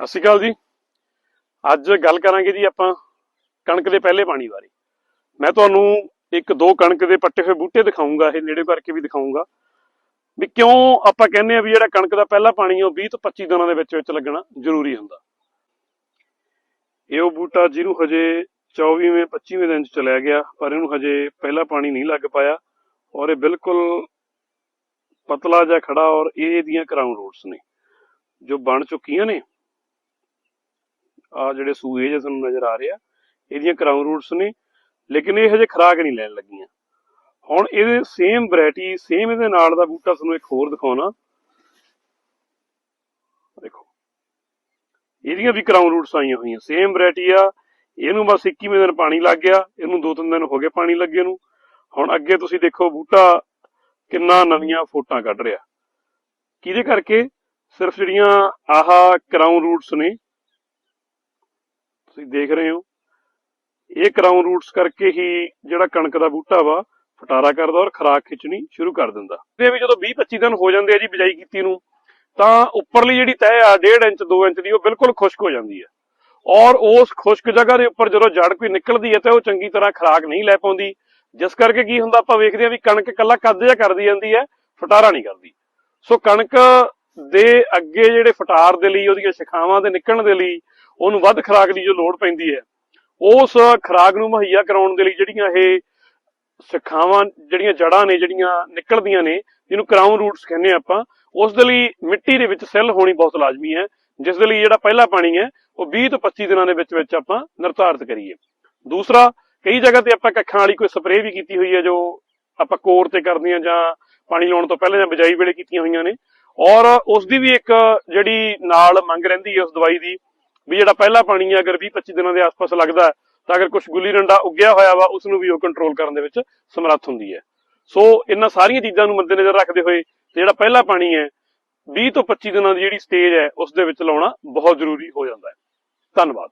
ਸਤਿ ਸ਼੍ਰੀ ਅਕਾਲ ਜੀ। ਅੱਜ ਗੱਲ ਕਰਾਂਗੇ ਜੀ ਆਪਾਂ ਕਣਕ ਦੇ ਪਹਿਲੇ ਪਾਣੀ ਬਾਰੇ। ਮੈਂ ਤੁਹਾਨੂੰ ਇੱਕ ਦੋ ਕਣਕ ਦੇ ਪੱਟੇ ਹੋਏ ਬੂਟੇ ਦਿਖਾਉਂਗਾ ਇਹ ਨੇੜੇ ਕਰਕੇ ਵੀ ਦਿਖਾਉਂਗਾ ਵੀ ਕਿਉਂ ਆਪਾਂ ਕਹਿੰਦੇ ਆ ਵੀ ਜਿਹੜਾ ਕਣਕ ਦਾ ਪਹਿਲਾ ਪਾਣੀ ਉਹ 20 ਤੋਂ 25 ਦਿਨਾਂ ਦੇ ਵਿੱਚ ਵਿੱਚ ਲੱਗਣਾ ਜ਼ਰੂਰੀ ਹੁੰਦਾ। ਇਹ ਉਹ ਬੂਟਾ ਜਿਹਨੂੰ ਹਜੇ 24ਵੇਂ 25ਵੇਂ ਦਿਨ ਚ ਚਲਿਆ ਗਿਆ, ਪਰ ਇਹਨੂੰ ਹਜੇ ਪਹਿਲਾ ਪਾਣੀ ਨਹੀਂ ਲੱਗ ਪਾਇਆ ਔਰ ਇਹ ਬਿਲਕੁਲ ਪਤਲਾ ਜਿਹਾ ਖੜਾ ਔਰ ਇਹ ਇਹਦੀਆਂ ਕਰਾਊਨ ਰੋਡਸ ਨੇ, ਜੋ ਬਣ ਚੁੱਕੀਆਂ ਨੇ। ਆ ਜਿਹੜੇ ਸੂਏ ਜਿਹੇ ਤੁਹਾਨੂੰ ਨਜ਼ਰ ਆ ਰਹੇ ਆ, ਇਹਦੀਆਂ ਕਰਾਊਨ ਰੂਟਸ ਨੇ, ਲੇਕਿਨ ਇਹ ਹਜੇ ਖਰਾਕ ਨਹੀਂ ਲੈਣ ਲੱਗੀਆਂ। ਹੁਣ ਇਹਦੇ ਸੇਮ ਵੈਰਾਈਟੀ ਸੇਮ ਇਹਦੇ ਨਾਲ ਦਾ ਬੂਟਾ ਤੁਹਾਨੂੰ ਇੱਕ ਹੋਰ ਦਿਖਾਉਣਾ। ਦੇਖੋ, ਇਹਦੀਆਂ ਵੀ ਕਰਾਊਨ ਰੂਟਸ ਆਈਆਂ ਹੋਈਆਂ ਸੇਮ ਵੈਰਾਈਟੀ ਆ, ਇਹਨੂੰ ਬਸ 21ਵੇਂ ਦਿਨ ਪਾਣੀ ਲੱਗ ਗਿਆ, ਇਹਨੂੰ ਦੋ ਤਿੰਨ ਦਿਨ ਹੋ ਗਏ ਪਾਣੀ ਲੱਗੇ ਨੂੰ। ਹੁਣ ਅੱਗੇ ਤੁਸੀਂ ਦੇਖੋ ਬੂਟਾ ਕਿੰਨਾ ਨਵੀਆਂ ਫੋਟਾਂ ਕੱਢ ਰਿਹਾ। ਕਿਹਦੇ ਕਰਕੇ? ਸਿਰਫ ਜਿਹੜੀਆਂ ਆਹਾ ਕਰਾਊਨ ਰੂਟਸ ਨੇ ਤੁਸੀਂ ਦੇਖ ਰਹੇ ਹੋ। ਇਹ ਕਰਾਊਨ ਰੂਟਸ ਕਰਕੇ ਹੀ ਜਿਹੜਾ ਕਣਕ ਦਾ ਬੂਟਾ ਵਾ, ਫਟਾਰਾ ਕਰਦਾ ਔਰ ਖਰਾਕ ਖਿੱਚਣੀ ਸ਼ੁਰੂ ਕਰ ਦਿੰਦਾ। ਤੇ ਵੀ ਜਦੋਂ 20 25 ਦਿਨ ਹੋ ਜਾਂਦੇ ਆ ਜੀ ਬਿਜਾਈ ਕੀਤੀ ਨੂੰ, ਤਾਂ ਉੱਪਰਲੀ ਜਿਹੜੀ ਤਹਿ ਆ 1.5 ਇੰਚ 2 ਇੰਚ ਦੀ, ਉਹ ਬਿਲਕੁਲ ਖੁਸ਼ਕ ਹੋ ਜਾਂਦੀ ਹੈ ਔਰ ਉਸ ਖੁਸ਼ਕ ਜਗ੍ਹਾ ਦੇ ਉੱਪਰ ਜਦੋਂ ਜੜ ਕੋਈ ਨਿਕਲਦੀ ਹੈ ਤੇ ਉਹ ਚੰਗੀ ਤਰ੍ਹਾਂ ਖਰਾਕ ਨਹੀਂ ਲੈ ਪਾਉਂਦੀ। ਜਿਸ ਕਰਕੇ ਕੀ ਹੁੰਦਾ, ਆਪਾਂ ਵੇਖਦੇ ਹਾਂ ਵੀ ਕਣਕ ਇਕੱਲਾ ਕੱਦ ਜਿਹਾ ਕਰਦੀ ਜਾਂਦੀ ਹੈ ਫਟਾਰਾ ਨਹੀਂ ਕਰਦੀ। ਸੋ ਕਣਕ ਦੇ ਅੱਗੇ ਜਿਹੜੇ ਫਟਾਰ ਦੇ ਲਈ, ਉਹਦੀਆਂ ਸ਼ਿਖਾਵਾਂ ਦੇ ਨਿਕਲਣ ਦੇ ਲਈ ਉਹਨੂੰ ਵੱਧ ਖਰਾਕ ਦੀ ਜੋ ਲੋੜ ਪੈਂਦੀ ਹੈ, ਉਸ ਖਰਾਕ ਨੂੰ ਮੁਹੱਈਆ ਕਰਾਉਣ ਦੇ ਲਈ ਜਿਹੜੀਆਂ ਇਹ ਸਿੱਖਾਵਾਂ, ਜਿਹੜੀਆਂ ਜੜਾਂ ਨੇ, ਜਿਹੜੀਆਂ ਨਿਕਲਦੀਆਂ ਨੇ, ਜਿਹਨੂੰ ਕਰਾਊਨ ਰੂਟਸ ਕਹਿੰਦੇ ਆ ਆਪਾਂ, ਉਸ ਦੇ ਲਈ ਮਿੱਟੀ ਦੇ ਵਿੱਚ ਸੈੱਲ ਹੋਣੀ ਬਹੁਤ ਲਾਜ਼ਮੀ ਹੈ, ਜਿਸ ਦੇ ਲਈ ਜਿਹੜਾ ਪਹਿਲਾ ਪਾਣੀ ਹੈ, ਉਹ 20 ਤੋਂ 25 ਦਿਨਾਂ ਦੇ ਵਿੱਚ ਵਿੱਚ ਆਪਾਂ ਨਿਰਧਾਰਤ ਕਰੀਏ। ਦੂਸਰਾ, ਕਈ ਜਗ੍ਹਾ ਤੇ ਆਪਾਂ ਕੱਖਾਂ ਵਾਲੀ ਕੋਈ ਸਪਰੇਅ ਵੀ ਕੀਤੀ ਹੋਈ ਹੈ, ਜੋ ਆਪਾਂ ਕੋਰ ਤੇ ਕਰਦੇ ਆ ਜਾਂ ਪਾਣੀ ਲਾਉਣ ਤੋਂ ਪਹਿਲਾਂ ਜਾਂ ਬਿਜਾਈ ਵੇਲੇ ਕੀਤੀਆਂ ਹੋਈਆਂ ਨੇ, ਔਰ ਉਸ ਦੀ ਵੀ ਇੱਕ ਜਿਹੜੀ ਨਾਲ ਮੰਗ ਰਹਿੰਦੀ ਹੈ ਉਸ ਦਵਾਈ ਦੀ ਵੀ ਜਿਹੜਾ ਪਹਿਲਾ ਪਾਣੀ ਹੈ ਅਗਰ 20 25 ਦਿਨਾਂ ਦੇ ਆਸ-ਪਾਸ ਲੱਗਦਾ ਤਾਂ ਅਗਰ ਕੁਝ ਗੁੱਲੀ ਡੰਡਾ ਉੱਗਿਆ ਹੋਇਆ ਵਾ ਉਸ ਨੂੰ ਵੀ ਉਹ ਕੰਟਰੋਲ ਕਰਨ ਦੇ ਵਿੱਚ ਸਮਰੱਥ ਹੁੰਦੀ ਹੈ। ਸੋ ਇਹਨਾਂ ਸਾਰੀਆਂ ਚੀਜ਼ਾਂ ਨੂੰ ਮੱਦੇਨਜ਼ਰ ਰੱਖਦੇ ਹੋਏ ਤੇ ਜਿਹੜਾ ਪਹਿਲਾ ਪਾਣੀ ਹੈ 20 ਤੋਂ 25 ਦਿਨਾਂ ਦੀ ਜਿਹੜੀ ਸਟੇਜ ਹੈ, ਉਸ ਦੇ ਵਿੱਚ ਲਾਉਣਾ ਬਹੁਤ ਜ਼ਰੂਰੀ ਹੋ ਜਾਂਦਾ ਹੈ। ਧੰਨਵਾਦ।